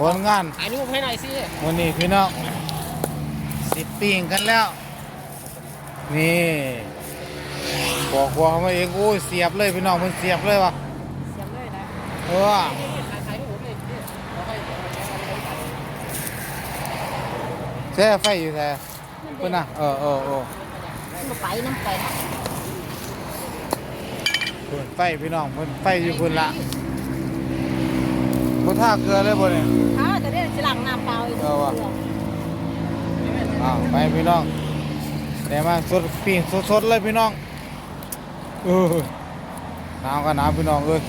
ผลงานถ่ายรูปให้หน่อยสิวันนี้พี่น้องสิปิ้งกันแล้ว นี่บอกว่าเขามาเองโอ้ยเสียบเลยพี่น้องมันเสียบเลยวะเสียงเลยนะเออถ่ายถ่ายรูปเลยสิเอาให้แช่ไฟอยู่แท้เพื่อนนะเออเออเออมาไปน้ำไปนะเพิ่นไฟพี่น้องเพิ่นไฟอยู่เพิ่นละ บ่ท่าเกลือเลยบ่เนี่ยถ้าจะได้จะหลังน้ำเปล่าอีกเอาวะอ้าวไปพี่น้องเดี๋ยวมาสดปิ้งสดๆเลยพี่น้องเออหนาวก็หนาวพี่น้องเอ้ย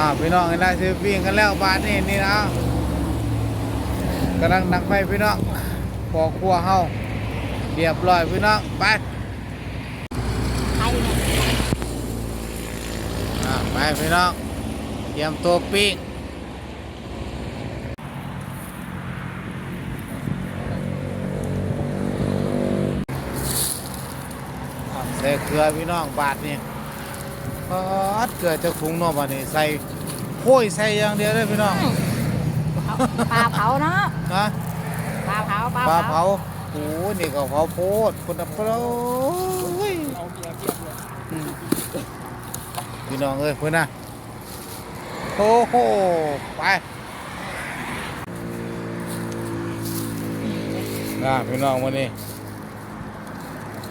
่าพี่น้องเห็นได้ซื้อปิ้งกันแล้วบาทนี่นี่นะกำลังดังไฟพี่น้องปอกครัวเฮาเรียบร้อยพี่น้องไปไปพี่น้องเตรียมตัวปิ้งใส่เกลือพี่น้องบาทนี่ ปอดเกลือจะคุ้งเนอกบาทนี่ใส่โค้ยใส่อย่างเดียวเลยพี่น้องปลาเผาเนาะนะปลาเผาปลาปลาเผาเผาโอ้ยนี่ก็เผาโพดคนอับเปล่าอืมพี่น้องเอ้ยเพื่อนนะโอ้โหไปนะพี่น้องวันนี้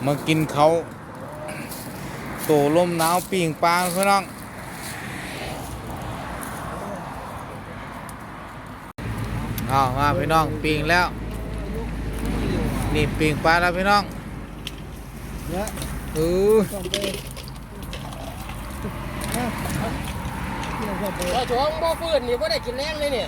มากินเขาว โตลมหนาวปิ่งปลาพี่น้องเอามาพี่น้องปิ่งแล้ว นี่ปิ่งปลาแล้วพี่น้องเออเราชวงบ่ฟื้นนี่บ่ได้กินแรงเลยเนี่ย